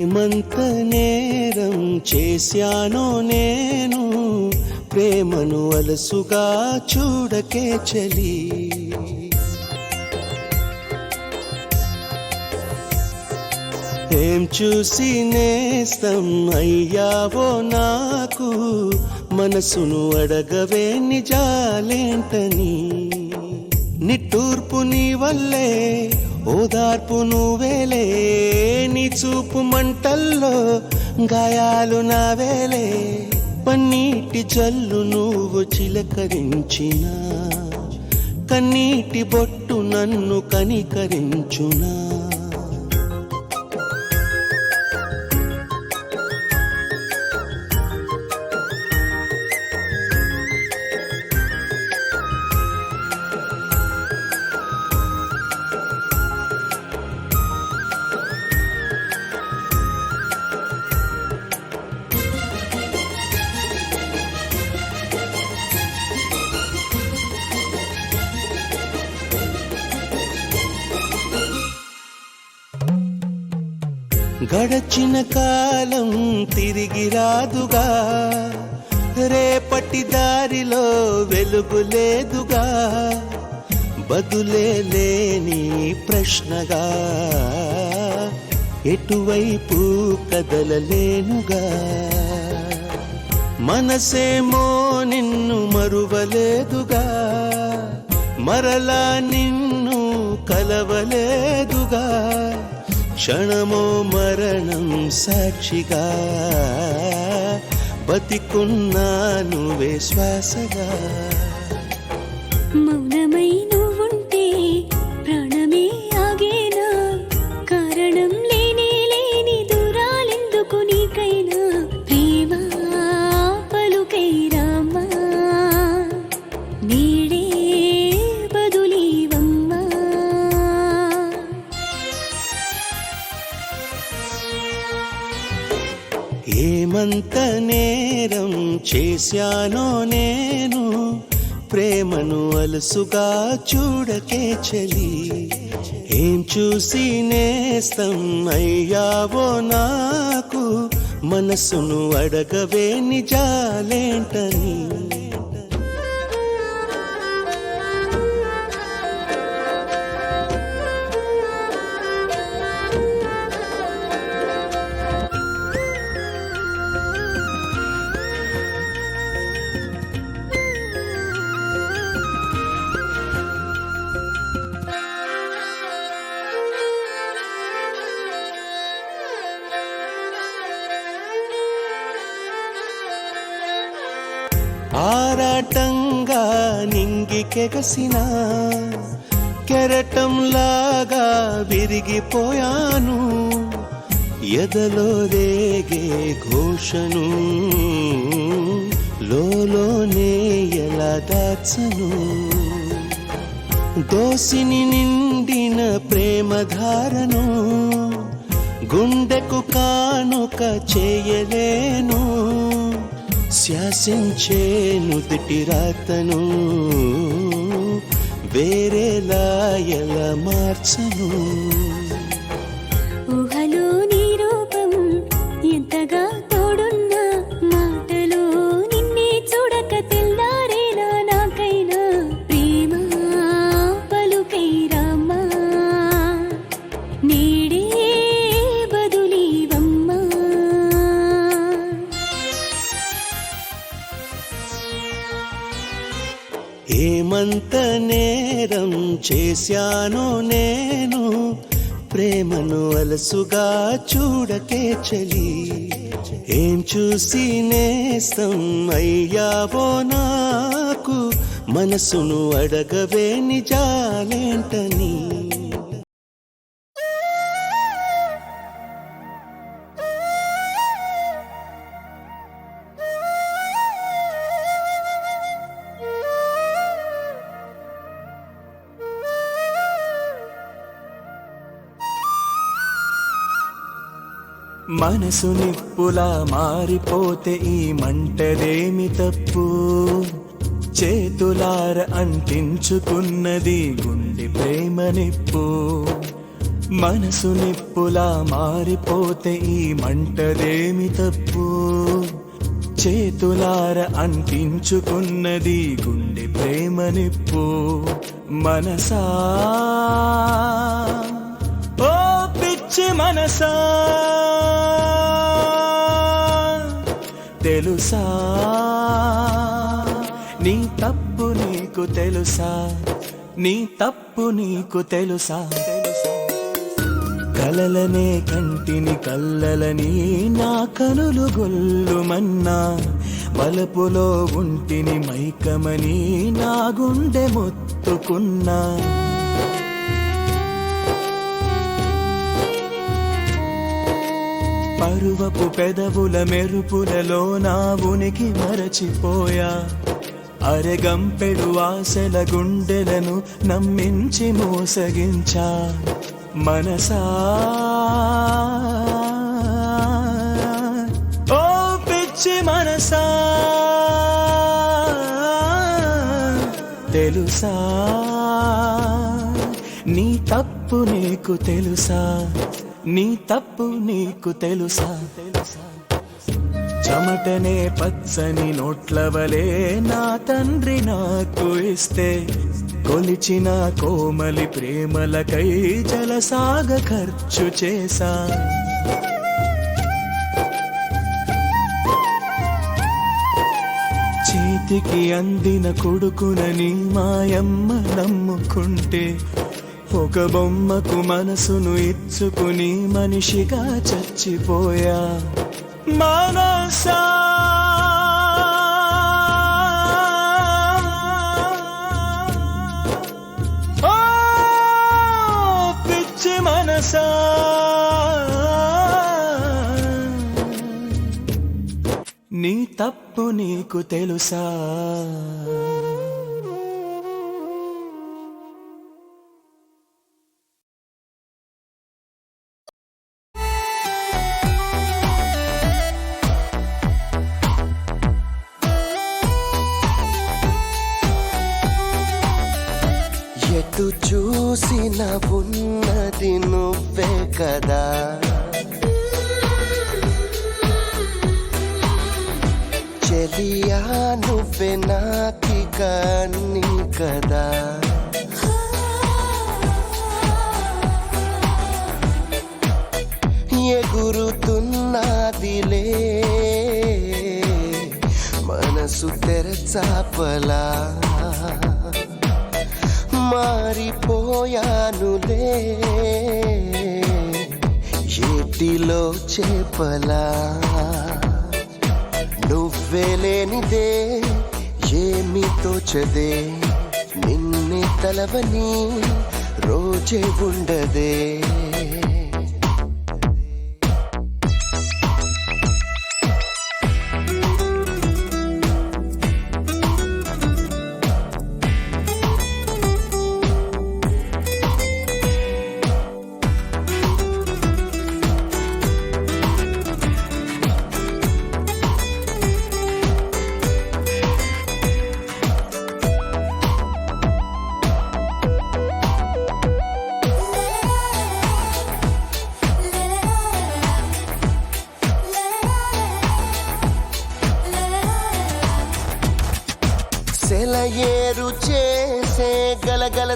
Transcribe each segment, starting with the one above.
మంత నేరం చేశానో నేను ప్రేమను అలసుగా చూడకే చలి. ఏం చూసి నేస్తం అయ్యావో నాకు మనసును అడగవే నిజాలేంటని. నిట్టూర్పు నీ వల్లే ఓదార్పు నువ్వేలే నీ చూపు మంటల్లో గాయాలు నావేలే పన్నీటి జల్లు నువ్వు చిలకరించినా కన్నీటి బొట్టు నన్ను కనికరించునా. గడచిన కాలం తిరిగి రాదుగా. రేపటి దారిలో వెలుగు లేదుగా. బదులే లేని ప్రశ్నగా. ఎటువైపు కదలలేనుగా. మనసేమో నిన్ను మరువలేదుగా. మరలా నిన్ను కలవలేదుగా. క్షణమో మరణం సాక్షిగా బతికున్నా నువ్వే శ్వాసగా. మౌనమైన చేశానో నేను ప్రేమను అలుసుగా చూడకే చలి. ఏం చూసి నేస్తం అయ్యావో నాకు మనసును అడగవే నిజాలేంటని. నింగికెగసిన కెరటంలాగా విరిగిపోయాను. ఎదలో రేగే ఘోషను లోలోనే ఎలా దాచను. దోసిని నిండిన ప్రేమధారను గుండెకు కానుక చేయలేను. శాసించే నుదుటి రాతను వేరేలా ఎలా మార్చను. చేశాను నేను ప్రేమను అలసుగా చూడకే చలి. ఏం చూసి నేస్తం అయ్యావో నాకు మనసును అడగవే నిజాలేంటని. మనసు నిప్పులా మారిపోతే ఈ మంటదేమి తప్పు? చేతులార అంటించుకున్నది గుండె ప్రేమ నిప్పు. మనసు నిప్పులా మారిపోతే ఈ మంటదేమి తప్పు? చేతులార అంటించుకున్నది గుండె ప్రేమ నిప్పు. మనసా పిచ్చి మనసా. తెలుసా? నీ తప్పు నీకు తెలుసా? నీ తప్పు నీకు తెలుసా? కలలనే కంటిని కల్లలని నా కనులు గొల్లుమన్నా. బలపులో ఉంటిని మైకమని నా గుండె మొత్తుకున్నా. పరువపు పెదవుల మెరుపులలో నా ఉనికి మరచిపోయా. అరెగంపెడు ఆశల గుండెలను నమ్మించి మోసగించా. మనసా. ఓ పిచ్చి మనసా. తెలుసా? నీ తప్పు నీకు తెలుసా? నీ తప్పు నీకు తెలుసా? తెలుసా చెమటనే పచ్చని నోట్లవలే నా తండ్రి నాకు ఇస్తే కొలిచిన కోమలి ప్రేమలకై జలసాగ ఖర్చు చేశా. చేతికి అందిన కొడుకునని మాయమ్మ నమ్ముకుంటే ఒక బొమ్మకు మనసును ఇచ్చుకుని మనిషిగా చచ్చిపోయా. మనసా! పిచ్చి మనసా! నీ తప్పు నీకు తెలుసా? ఉన్నది నువ్వే కదా. చెలియా నువ్వే నాకి కన్ని కదా. ఎగురుతున్నదిలే మనసు తెరచాపలా. మారిపోయానులే. ఏటిలో చేపలా? నువ్వే లేనిదే ఏమి తోచదే. నిన్నే తలవని రోజే ఉండదే.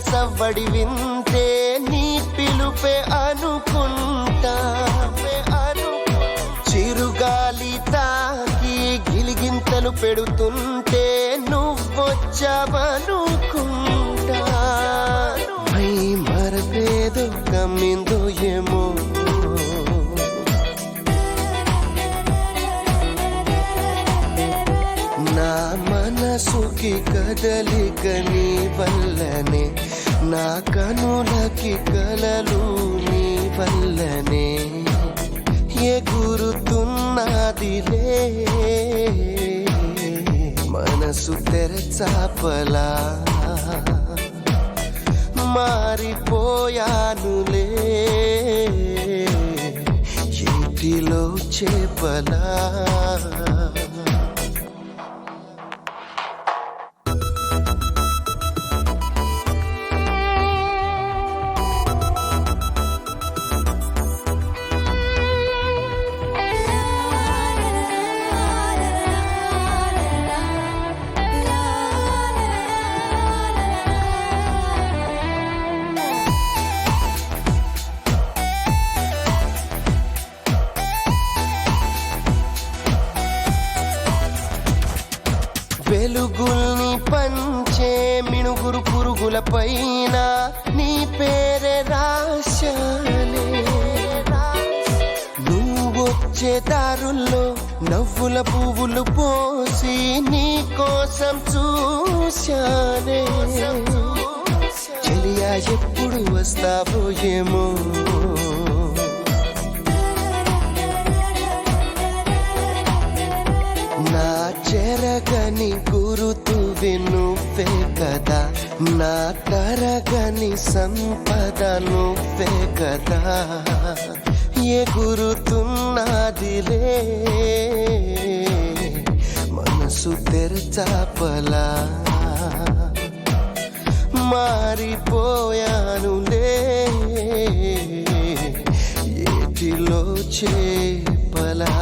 సవ్వడి వింతే నీ పిలుపే అనుకుంటా. చిరుగాలి తాకి గిలిగింతలు పెడుతుంటే నువ్వొచ్చావనుకుంటా కనులకి కదలిక నీ వల్లనే నా కనులకి కలలు నీ వల్లనే. ఎగురుతున్నదిలే మనసు తెరచాపలా. మారిపోయానులే ఇంటిలో చేపలా. పైన నీ పేరే రాశానే. నువ్వు వచ్చే దారుల్లో నవ్వుల పువ్వులు పోసి నీ కోసం చూశానే. చెలియా ఎప్పుడు వస్తావో ఏమో. నా చెరగని గురుతూ నువ్వే కదా నా తరగని సంపద నువ్వే కదా ఎగురుతున్నదిలే మనసు తెరచాపలా. మారిపోయానులే ఏటిలో చేపలా.